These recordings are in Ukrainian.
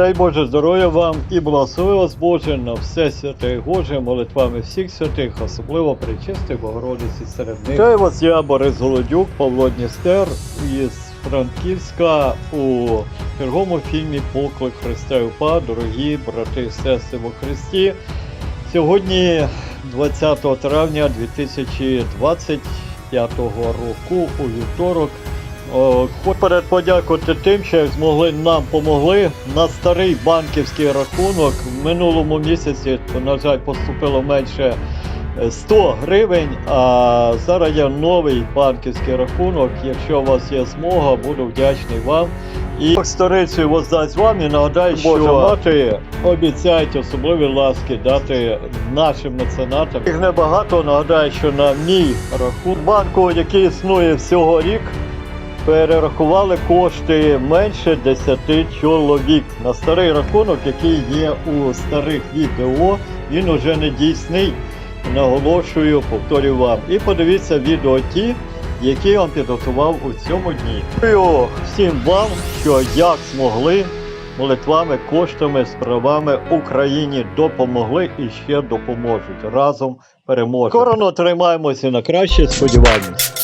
Дай Боже здоров'я вам і благослови вас Боже на все святе Боже, молитвами всіх святих, особливо причистих Богородиці серед них. Вітаю вас, я Борис Голодюк, Павло Дністер із Франківська у черговому фільмі Поклик Христа і УПА, дорогі брати і сестри во Христі. Сьогодні, 20 травня 2025 року, у вівторок, Хочу подякувати тим, що змогли нам помогли на старий банківський рахунок. В минулому місяці, на жаль, поступило менше е, 100 гривень, а зараз є новий банківський рахунок. Якщо у вас є змога, буду вдячний вам. І сторицею воздасть вам і нагадаю, що Боже. мати обіцяють особливі ласки дати нашим меценатам. Їх небагато, нагадаю, що на мій рахунок банку, який існує всього рік, перерахували кошти менше 10 чоловік на старий рахунок, який є у старих відео. Він уже не дійсний. Наголошую, повторюю вам. І подивіться відео ті, які я вам підготував у цьому дні. Дякую всім вам, що як змогли молитвами, коштами, справами Україні допомогли і ще допоможуть. Разом переможемо. Скоро тримаємося на краще, сподіваємось.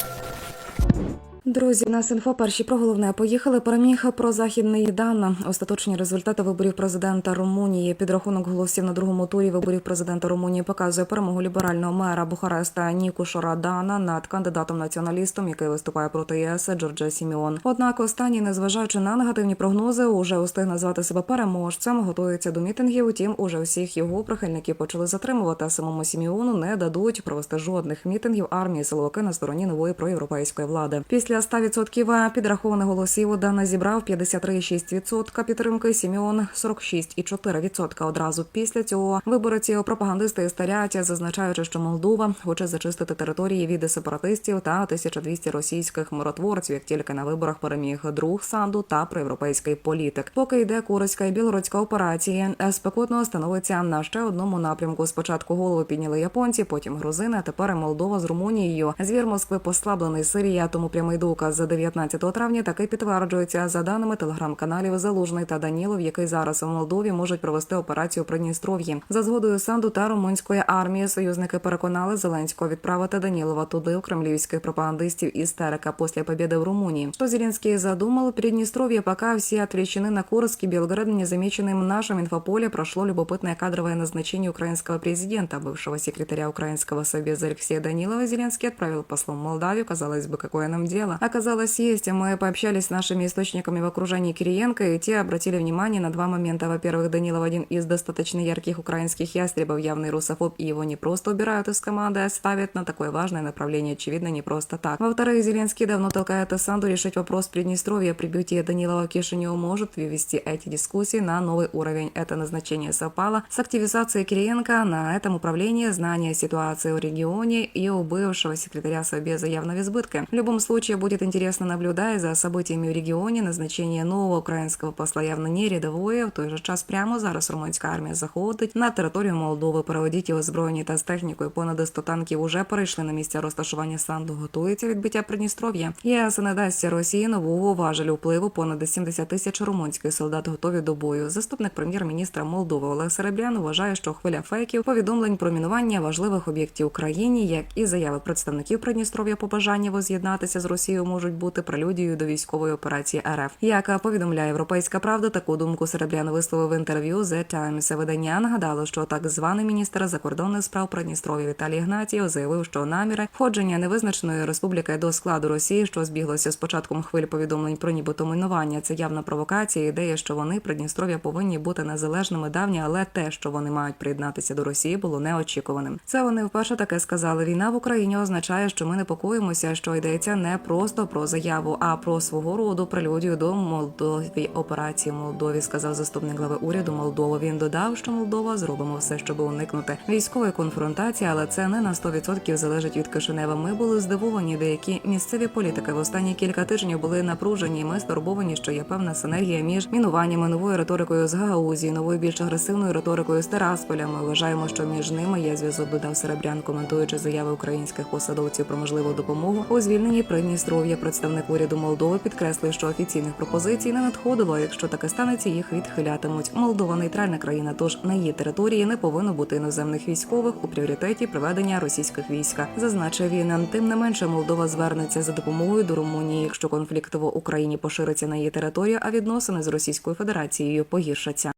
Друзі, нас інфо перші про головне поїхали. Переміг про західний Дан. Остаточні результати виборів президента Румунії. Підрахунок голосів на другому турі виборів президента Румунії показує перемогу ліберального мера Бухареста Нікушора Дана над кандидатом націоналістом, який виступає проти ЄС Джорджа Сіміон. Однак останній, незважаючи на негативні прогнози, уже устиг назвати себе переможцем. Готується до мітингів. Утім, уже всіх його прихильників почали затримувати. А самому Сіміону не дадуть провести жодних мітингів армії силовики на стороні нової проєвропейської влади. Після 100% підрахованих голосів Дана зібрав 53,6% підтримки. Сіміон 46,4% одразу після цього. Виборці пропагандисти старять, зазначаючи, що Молдова хоче зачистити території від сепаратистів та 1200 російських миротворців, як тільки на виборах переміг друг санду та проєвропейський політик. Поки йде курська і білоруська операції, спекотно становиться на ще одному напрямку. Спочатку голову підняли японці, потім грузини, а тепер Молдова з Румунією. Звір Москви послаблений Сирія, тому прямий доказ за 19 травня таки підтверджується за даними телеграм-каналів Залужний та Данілов, який зараз у Молдові можуть провести операцію при Дністров'ї. За згодою Санду та румунської армії союзники переконали Зеленського відправити Данілова туди у кремлівських пропагандистів істерика після победы в Румунии. Что Зеленский задумал? Приднестровье, пока все отвлечены на Курск и Белгород, незамеченным в нашем инфополе прошло любопытное кадровое назначение украинского президента, бывшего секретаря Украинского совета Алексея Данилова. Зеленский отправил послом в Молдавию. Казалось бы, какое нам дело? Оказалось, есть. Мы пообщались с нашими источниками в окружении Кириенко, и те обратили внимание на два момента. Во-первых, Данилов один из достаточно ярких украинских ястребов, явный русофоб, и его не просто убирают из команды, а ставят на такое важное направление, очевидно, не просто так. Во-вторых, Зеленский давно толкает Санду решить вопрос Приднестровья. Прибытие Данилова в Кишинев может вывести эти дискуссии на новый уровень. Это назначение совпало с активизацией Кириенко на этом управлении, знание ситуации в регионе и у бывшего секретаря Совбеза явно в избытке. В любом случае, будет интересно наблюдать за событиями в регионе. Назначение нового украинского посла явно не рядовое. В той же час прямо зараз румунська армія заходить на територію Молдови. Проводить озброєні та з технікою. Понад 100 танків уже перейшли на місця розташування санду. Готується відбиття Придністров'я. ЄС не дасть Росії нового важелю впливу. Понад 70 тисяч румунських солдат готові до бою. Заступник прем'єр-міністра Молдови Олег Серебрян вважає, що хвиля фейків, повідомлень про мінування важливих об'єктів Україні, як і заяви представників Придністров'я по бажанні воз'єднатися з Росією, можуть бути прелюдією до військової операції РФ. Як повідомляє Європейська Правда, таку думку Серебрян висловив в інтерв'ю The Times. Видання нагадало, що так званий міністр закордонних справ Придністров'я Віталій Гнатієв заявив, що наміри входження невизначеної республіки до складу Росії, що збіглося з початком хвиль повідомлень про нібито минування. Це явна провокація. Ідея, що вони Придністров'я повинні бути незалежними давні, але те, що вони мають приєднатися до Росії, було неочікуваним. Це вони вперше таке сказали. Війна в Україні означає, що ми непокоїмося, що йдеться не просто про заяву, а про свого роду прелюдію до Молдові операції Молдові, сказав заступник глави уряду Молдови. Він додав, що Молдова зробимо все, щоб уникнути військової конфронтації, але це не на 100% залежить від Кишинева. Ми були здивовані. Деякі місцеві політики в останні кілька тижнів були напружені. Ми стурбовані, що є певна синергія між мінуваннями новою риторикою з Гагаузії, новою більш агресивною риторикою з Терасполя. Ми вважаємо, що між ними є зв'язок. Додав Серебрян, коментуючи заяви українських посадовців про можливу допомогу у звільненні Придністров'я. Придністров'я. Представник уряду Молдови підкреслив, що офіційних пропозицій не надходило. Якщо таке станеться, їх відхилятимуть. Молдова нейтральна країна, тож на її території не повинно бути іноземних військових у пріоритеті приведення російських військ. Зазначив він. Тим не менше, Молдова звернеться за допомогою до Румунії, якщо конфлікт в Україні пошириться на її територію, а відносини з Російською Федерацією погіршаться.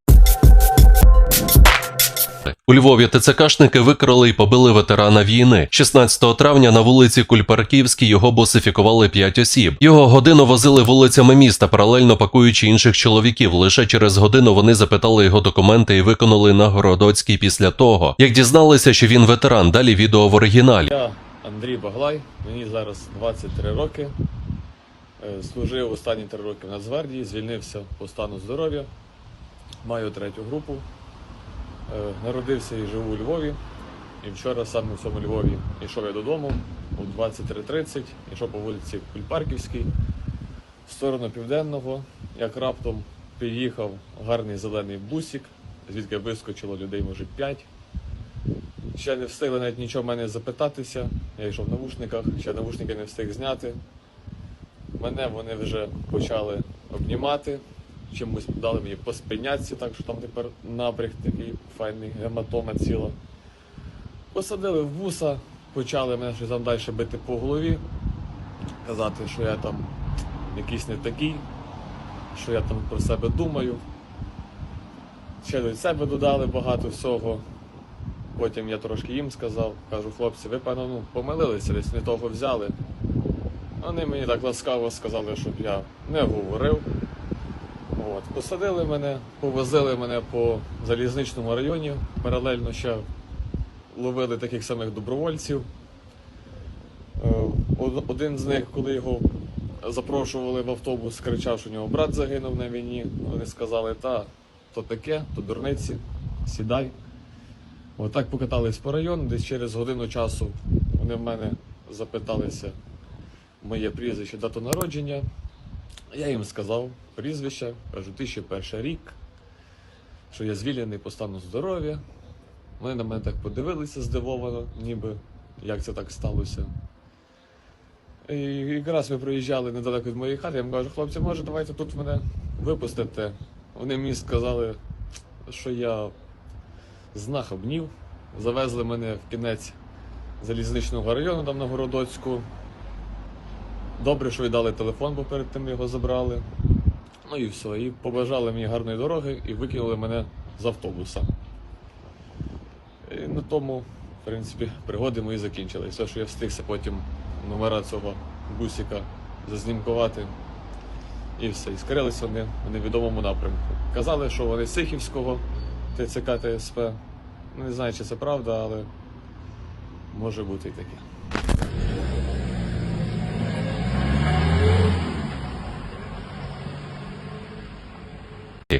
У Львові ТЦКшники викрали і побили ветерана війни. 16 травня на вулиці Кульпарківській його босифікували 5 осіб. Його годину возили вулицями міста, паралельно пакуючи інших чоловіків. Лише через годину вони запитали його документи і виконали на Городоцькій після того, як дізналися, що він ветеран. Далі відео в оригіналі. Я Андрій Баглай, мені зараз 23 роки. Е, Служив останні 3 роки в Нацгвардії, звільнився по стану здоров'я. Маю третю групу. Е, Народився і живу у Львові. І вчора саме в цьому Львові йшов я додому о 23.30, йшов по вулиці Кульпарківській в сторону південного. Як раптом приїхав гарний зелений бусик, звідки вискочило людей, може, 5. Ще не встигли навіть нічого в мене запитатися. Я йшов в навушниках, ще навушники не встиг зняти. Мене вони вже почали обнімати, чимось дали мені по спиняці, так що там тепер набряг такий файний, гематома ціла. Посадили в буса, почали мене щось там далі бити по голові, казати, що я там якийсь не такий, що я там про себе думаю. Ще до себе додали багато всього. Потім я трошки їм сказав, кажу, хлопці, ви певно ну, помилилися, десь не того взяли. Вони мені так ласкаво сказали, щоб я не говорив. От. Посадили мене, повозили мене по залізничному районі, паралельно ще ловили таких самих добровольців. Е, Один з них, коли його запрошували в автобус, кричав, що у нього брат загинув на війні. Вони сказали, та, то таке, то дурниці, сідай. Отак покатались по району, десь через годину часу вони в мене запиталися моє прізвище, дату народження. Я їм сказав прізвище, кажу, 1001 рік, що я звільнений по стану здоров'я. Вони на мене так подивилися здивовано, ніби як це так сталося. І якраз ми проїжджали недалеко від моєї хати, я їм кажу, хлопці, може, давайте тут мене випустите. Вони мені сказали, що я знахабнів. Завезли мене в кінець залізничного району там на Городоцьку. Добре, що віддали телефон, бо перед тим його забрали. Ну і все. І побажали мені гарної дороги і викинули мене з автобуса. І на тому, в принципі, пригоди мої закінчились. Все, що я встигся потім номера цього бусика зазнімкувати. І все. І скрились вони в невідомому напрямку. Казали, що вони з Сихівського ТЦК ТСП. Не знаю, чи це правда, але може бути і таке.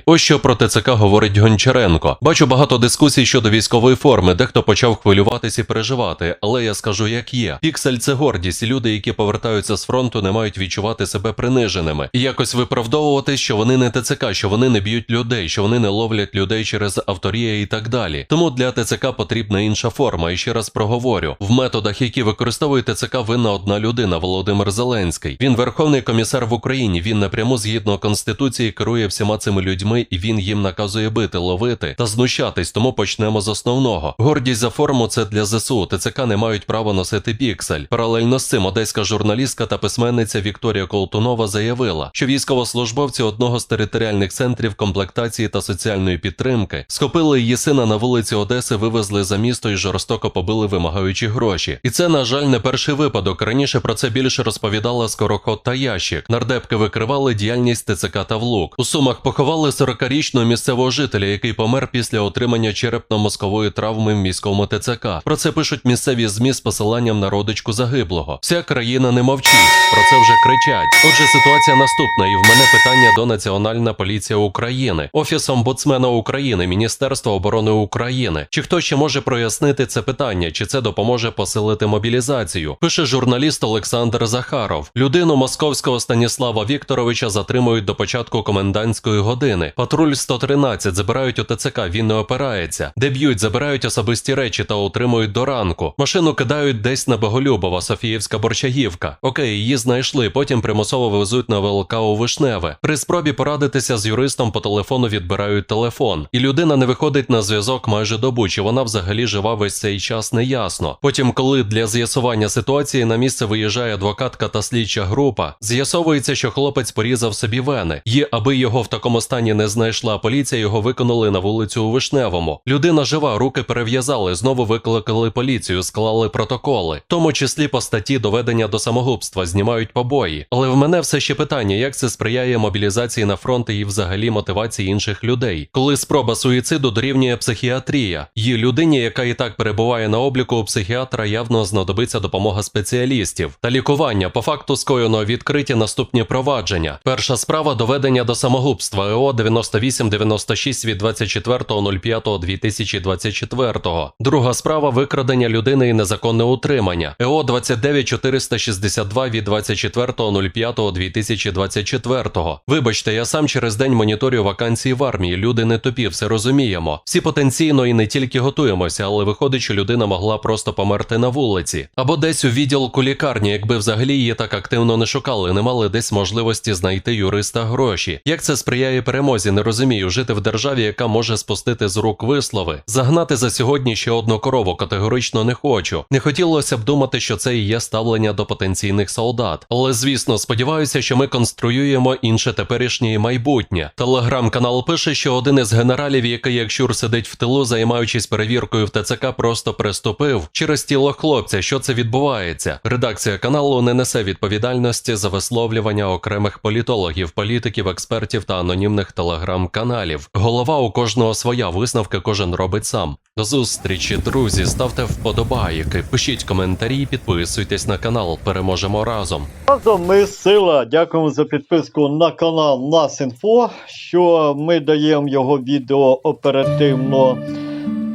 Ось що про ТЦК говорить Гончаренко. Бачу багато дискусій щодо військової форми, дехто почав хвилюватись і переживати, але я скажу, як є. Піксель це гордість, люди, які повертаються з фронту, не мають відчувати себе приниженими і якось виправдовувати, що вони не ТЦК, що вони не б'ють людей, що вони не ловлять людей через авторія і так далі. Тому для ТЦК потрібна інша форма. І ще раз проговорю: в методах, які використовує ТЦК, винна одна людина Володимир Зеленський. Він верховний комісар в Україні. Він напряму згідно конституції керує всіма цими людьми, і він їм наказує бити, ловити та знущатись. Тому почнемо з основного. Гордість за форму це для ЗСУ. ТЦК не мають права носити піксель. Паралельно з цим одеська журналістка та письменниця Вікторія Колтунова заявила, що військовослужбовці одного з територіальних центрів комплектації та соціальної підтримки схопили її сина на вулиці Одеси, вивезли за місто і жорстоко побили, вимагаючи гроші. І це, на жаль, не перший випадок. Раніше про це більше розповідала Скороход та Ящик. Нардепки викривали діяльність ТЦК та ВЛУК. У Сумах поховали 40-річного місцевого жителя, який помер після отримання черепно-мозкової травми в міському ТЦК. Про це пишуть місцеві ЗМІ з посиланням на родичку загиблого. Вся країна не мовчить, про це вже кричать. Отже, ситуація наступна, і в мене питання до Національна поліція України, Офіс омбудсмена України, Міністерство оборони України. Чи хто ще може прояснити це питання? Чи це допоможе посилити мобілізацію? Пише журналіст Олександр Захаров. Людину московського Станіслава Вікторовича затримують до початку комендантської години. Людини. Патруль 113 забирають у ТЦК, він не опирається. Де б'ють, забирають особисті речі та утримують до ранку. Машину кидають десь на Боголюбова, Софіївська Борчагівка. Окей, її знайшли, потім примусово везуть на ВЛК у Вишневе. При спробі порадитися з юристом по телефону відбирають телефон. І людина не виходить на зв'язок майже добу, чи вона взагалі жива весь цей час, неясно. Потім, коли для з'ясування ситуації на місце виїжджає адвокатка та слідча група, з'ясовується, що хлопець порізав собі вени. І аби його в такому стані не знайшла поліція, його виконали на вулицю у Вишневому. Людина жива, руки перев'язали, знову викликали поліцію, склали протоколи, в тому числі по статті доведення до самогубства, знімають побої. Але в мене все ще питання, як це сприяє мобілізації на фронт і взагалі мотивації інших людей, коли спроба суїциду дорівнює психіатрія. Її людині, яка і так перебуває на обліку у психіатра, явно знадобиться допомога спеціалістів та лікування. По факту скоєно відкриті наступні провадження. Перша справа доведення до самогубства ЕО 9896 від 24.05.2024. Друга справа викрадення людини і незаконне утримання ЕО 29462 від 24.05.2024. Вибачте, я сам через день моніторю вакансії в армії. Люди не тупі, все розуміємо. Всі потенційно і не тільки готуємося, але виходить, що людина могла просто померти на вулиці або десь у відділку лікарні, якби взагалі її так активно не шукали, не мали десь можливості знайти юриста гроші. Як це сприяє перемозі, не розумію. Жити в державі, яка може спустити з рук вислови, загнати за сьогодні ще одну корову категорично не хочу. Не хотілося б думати, що це і є ставлення до потенційних солдат. Але звісно, сподіваюся, що ми конструюємо інше теперішнє і майбутнє. Телеграм-канал пише, що один із генералів, який як щур сидить в тилу, займаючись перевіркою в ТЦК, просто приступив через тіло хлопця. Що це відбувається? Редакція каналу не несе відповідальності за висловлювання окремих політологів, політиків, експертів та анонімних телеграм-каналів. Голова у кожного своя висновка кожен робить сам. До зустрічі, друзі. Ставте вподобайки, пишіть коментарі, підписуйтесь на канал. Переможемо разом. Разом ми сила. Дякуємо за підписку на канал Насінфо, що ми даємо його відео оперативно.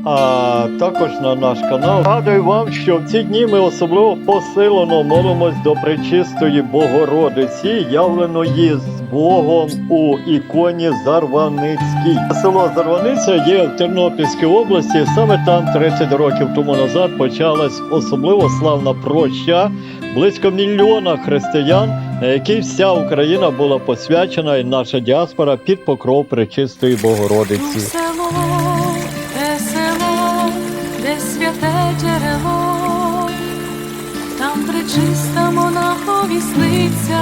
А також на наш канал. Нагадую вам, що в ці дні ми особливо посилено молимось до Пречистої Богородиці, явленої з Богом у іконі Зарваницькій. Село Зарваниця є в Тернопільській області. Саме там 30 років тому назад почалась особливо славна проща близько мільйона християн, на якій вся Україна була посвячена, і наша діаспора під покров Пречистої Богородиці. Святе джерело, там причиста монахові сниться,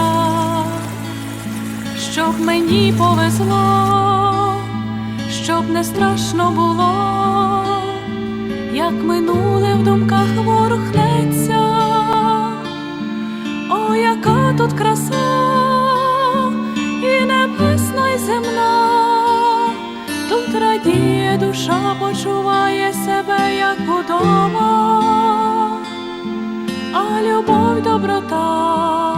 щоб мені повезло, щоб не страшно було, як минуле в думках ворухнеться. О, яка тут краса, і небесна, і земна, радіє душа, почуває себе як удома, а любов, доброта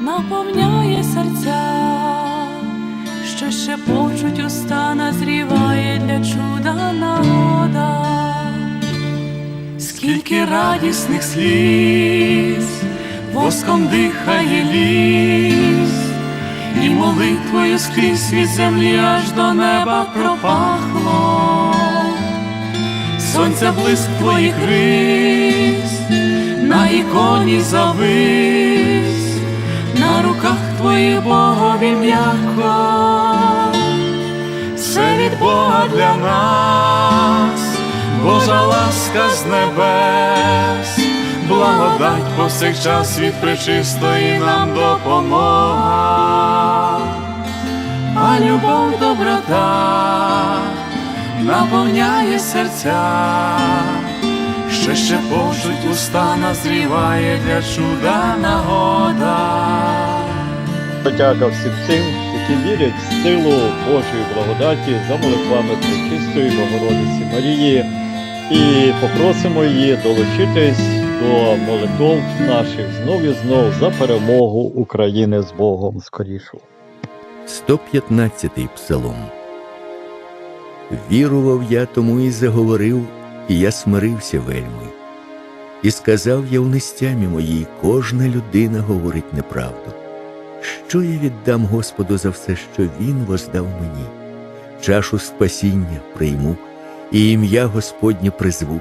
наповняє серця, що ще почуть уста назріває для чуда нагода. Скільки радісних сліз воском дихає ліс, і молитвою скрізь від землі аж до неба пропахло, сонця блиск твоїх рис, на іконі завис, на руках твоїх Богові м'яко, все від Бога для нас. Божа ласка з небес, благодать повсякчас від пречистої нам допомога, а любов доброта наповняє серця, що ще пошуть уста назріває для чуда нагода. Подяка всім тим, які вірять в силу Божої благодаті за молитвами Пречистої Богородиці Марії. І попросимо її долучитись до молитов наших знов і знов за перемогу України з Богом скорішу. 115-й псалом. Вірував я, тому і заговорив, і я смирився вельми. І сказав я в нестямі моїй, кожна людина говорить неправду. Що я віддам Господу за все, що Він воздав мені? Чашу спасіння прийму, і ім'я Господнє призву.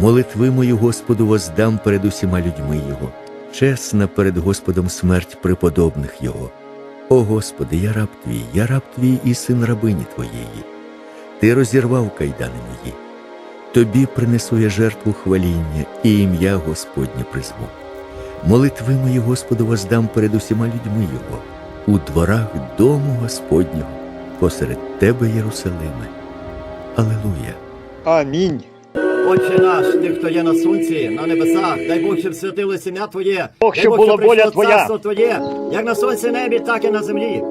Молитви мою Господу воздам перед усіма людьми Його. Чесна перед Господом смерть преподобних Його. О Господи, я раб твій, я раб твій і син рабині твоєї. Ти розірвав кайдани мої. Тобі принесу я жертву хваління і ім'я Господнє призву. Молитви мої Господу воздам перед усіма людьми Його, у дворах дому Господнього, посеред тебе, Єрусалиме. Алилуя! Амінь. Отче наш, ти, хто є на сонці, на небесах, дай Бог, щоб святилось ім'я Твоє, Бог, щоб було воля Твоя. царство Твоє, як на сонці небі, так і на землі.